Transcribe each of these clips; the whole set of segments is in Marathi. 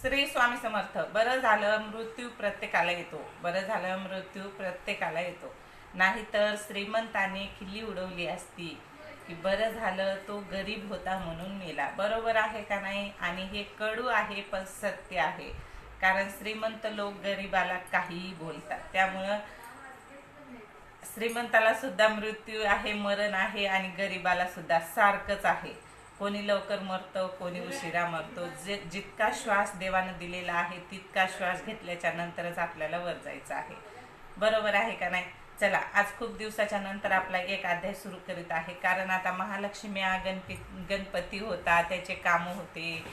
श्री स्वामी समर्थ. बरं झालं मृत्यू प्रत्येकाला येतो. बरं झालं मृत्यू प्रत्येकाला येतो. नाहीतर श्रीमंताने खिल्ली उडवली असती. की बरं झालं तो गरीब होता म्हणून मेला. बरोबर आहे का नाही? आणि हे कडू आहे पण सत्य आहे. कारण श्रीमंत लोक गरीबाला काहीही बोलतात. त्यामुळं श्रीमंताला सुद्धा मृत्यू आहे मरण आहे आणि गरीबाला सुद्धा सारखंच आहे. कोणी लवकर मरतो कोणी उशिरा मरतो. जे जितका श्वास देवानं दिलेला आहे तितका श्वास घेतल्याच्या नंतरच आपल्याला वर जायचं आहे. बरोबर आहे का नाही? चला आज खूप दिवसाच्या नंतर आपला एक अध्याय सुरू करीत आहे. कारण आता महालक्ष्मी हा गणपी गणपती होता त्याचे कामं होते.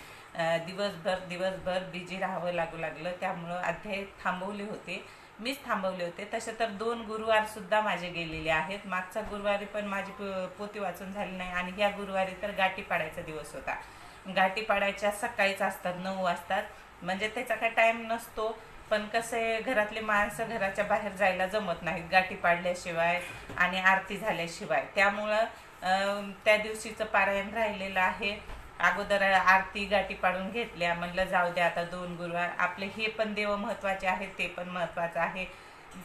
दिवसभर दिवसभर बिझी राहावं लागू लागलं. त्यामुळं अध्याय थांबवले होते. मीच थांबवले होते. तसे तर दोन गुरुवार सुद्धा माझे गेलेले आहेत. मागचा गुरुवारी पण माझी पोती वाचून झाली नाही आणि ह्या गुरुवारी तर गाठी पाडायचा दिवस होता. गाठी पाडायच्या सकाळीच असतात नऊ वाजतात. म्हणजे त्याचा काही टाईम नसतो. पण कसं आहे घरातले माणसं घराच्या बाहेर जायला जमत नाहीत. गाठी पाडल्याशिवाय आणि आरती झाल्याशिवाय. त्यामुळं त्या दिवशीचं पारायण राहिलेलं आहे. अगोदर आरती गाठी पाडून घेतल्या. म्हणलं जाऊ द्या आता दोन गुरुवार. आपले हे पण देव महत्त्वाचे आहेत ते पण महत्वाचं आहे.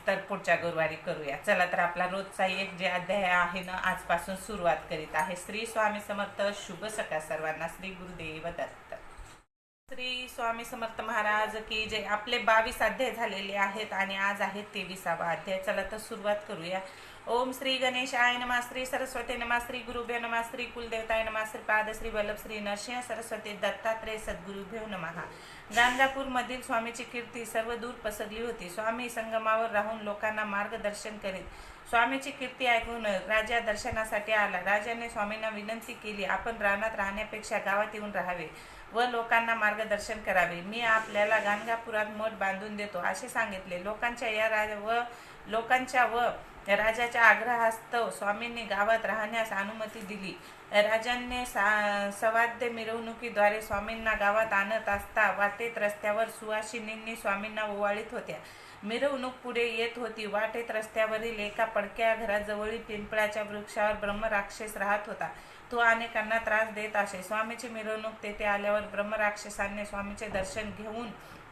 तर पुढच्या गुरुवारी करूया. चला तर आपला रोजचा एक जे अध्याय आहे ना आजपासून सुरुवात करीत आहे. श्री स्वामी समर्थ शुभ सकाळ सर्वांना. श्री गुरुदेव दत्त. श्री स्वामी समर्थ महाराज की जे आपले बावीस अध्याय झालेले आहेत आणि आज आहे तेविसावा अध्याय. चला तर सुरुवात करूया. ओम श्री गणेशाय नमा श्री सरस्वती नमा श्री गुरुभ्यो नमा श्री कुलदेवताय नमा श्री पाद श्री वल्लभ श्री नरसिंह सरस्वती दत्तात्रय सद्गुरुभ्यो नमः. गांजापूर मधील स्वामीची कीर्ती सर्व दूर पसरली होती. स्वामी संगमावर राहून लोकांना मार्गदर्शन करीत स्वामीची कीर्ती ऐकून राजा दर्शनासाठी आला. राजाने स्वामींना विनंती केली आपण रानात राहण्यापेक्षा गावात येऊन राहावे व लोकांना मार्गदर्शन करावे. मी आपल्याला गाणगापुरात मठ बांधून देतो असे सांगितले. लोकांच्या या राजा व लोकांच्या व राजाच्या आग्रहास्तव स्वामींनी गावात राहण्यास अनुमती दिली. राजांनी सा सवाद्य मिरवणुकीद्वारे स्वामींना गावात आणत असता वाटेत रस्त्यावर सुवासिनींनी स्वामींना ओवाळीत होत्या. मिरवणूक पुढे येत होती. वाटेत रस्त्यावरील एका पडक्या घराजवळील पिंपळाच्या वृक्षावर ब्रह्मराक्षस राहत होता. तो अनेकांना त्रास देत असे. स्वामीची मिरवणूक तेथे आल्यावर ब्रह्मराक्षसाने स्वामीचे दर्शन घेऊन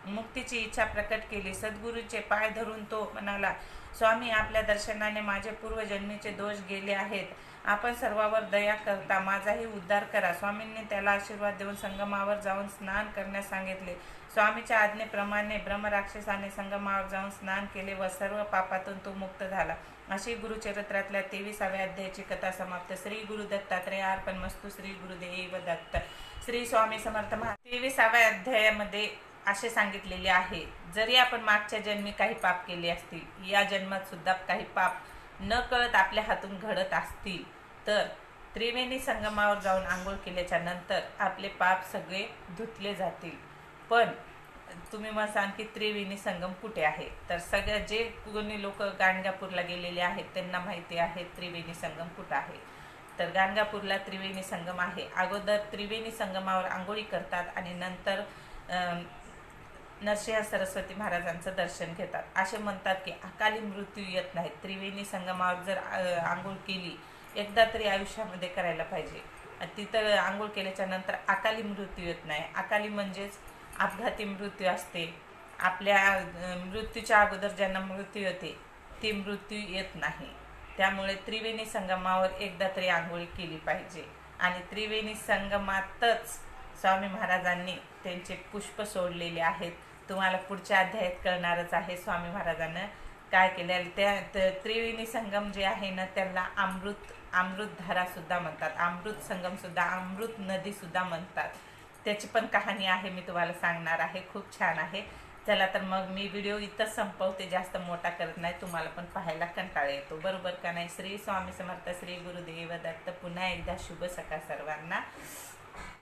मुक्तीची इच्छा प्रकट केली. सद्गुरूचे पाय धरून तो म्हणाला स्वामी आपल्या दर्शनाने माझे पूर्वजन्मीचे दोष गेले आहेत. आपण सर्वावर दया करता माझाही उद्धार करा. स्वामींनी त्याला आशीर्वाद देऊन संगमावर जाऊन स्नान करण्यास सांगितले. स्वामीच्या आज्ञेप्रमाणे ब्रह्मराक्षसाने संगमावर जाऊन स्नान केले व सर्व पापातून तो मुक्त झाला. अशी गुरुचरित्रातल्या तेविसाव्या अध्यायाची कथा समाप्त. श्री गुरु दत्तात्रय अर्पण मस्तू श्री गुरुदेव दत्त. श्री स्वामी समर्थ महा तेविसाव्या अध्यायामध्ये असे सांगितलेले आहे जरी आपण मागच्या जन्मी काही पाप केले असतील या जन्मात सुद्धा काही पाप न कळत आपल्या हातून घडत असतील. तर त्रिवेणी संगमावर जाऊन आंघोळ केल्याच्यानंतर आपले पाप सगळे धुतले जातील. पण तुम्ही मला सांग की त्रिवेणी संगम कुठे आहे? तर सगळ्या जे कोणी लोक गाणगापूरला गेलेले आहेत त्यांना माहिती आहे त्रिवेणी संगम कुठं आहे. तर गाणगापूरला त्रिवेणी संगम आहे. अगोदर त्रिवेणी संगमावर आंघोळी करतात आणि नंतर नरसिंह सरस्वती महाराजांचं दर्शन घेतात. असे म्हणतात की अकाली मृत्यू येत नाही. त्रिवेणी संगमावर जर आंघोळ केली एकदा तरी आयुष्यामध्ये करायला पाहिजे. तिथं आंघोळ केल्याच्यानंतर अकाली मृत्यू येत नाही. अकाली म्हणजेच अपघाती मृत्यू असते. आपल्या मृत्यूच्या अगोदर ज्यांना मृत्यू येते ती मृत्यू येत नाही. त्यामुळे त्रिवेणी संगमावर एकदा तरी आंघोळी केली पाहिजे. आणि त्रिवेणी संगमातच स्वामी महाराजांनी त्यांचे पुष्प सोडलेले आहेत. तुम्हाला पुढच्या अध्यायात कळणारच आहे. स्वामी महाराजांना काय केलेलं त्या त- त्रिवेणी संगम जे आहे ना त्याला अमृत अमृतधारा सुद्धा म्हणतात. अमृत संगम सुद्धा अमृत नदी सुद्धा म्हणतात. त्याची पण कहाणी आहे मी तुम्हाला सांगणार आहे. खूप छान आहे. चला तर मग मी व्हिडिओ इथं संपवते जास्त मोठा करत नाही. तुम्हाला पण पाहायला कंटाळा येतो. बरोबर का नाही? श्री स्वामी समर्थ श्री गुरुदेव दत्त. पुन्हा एकदा शुभ सकाळ सर्वांना.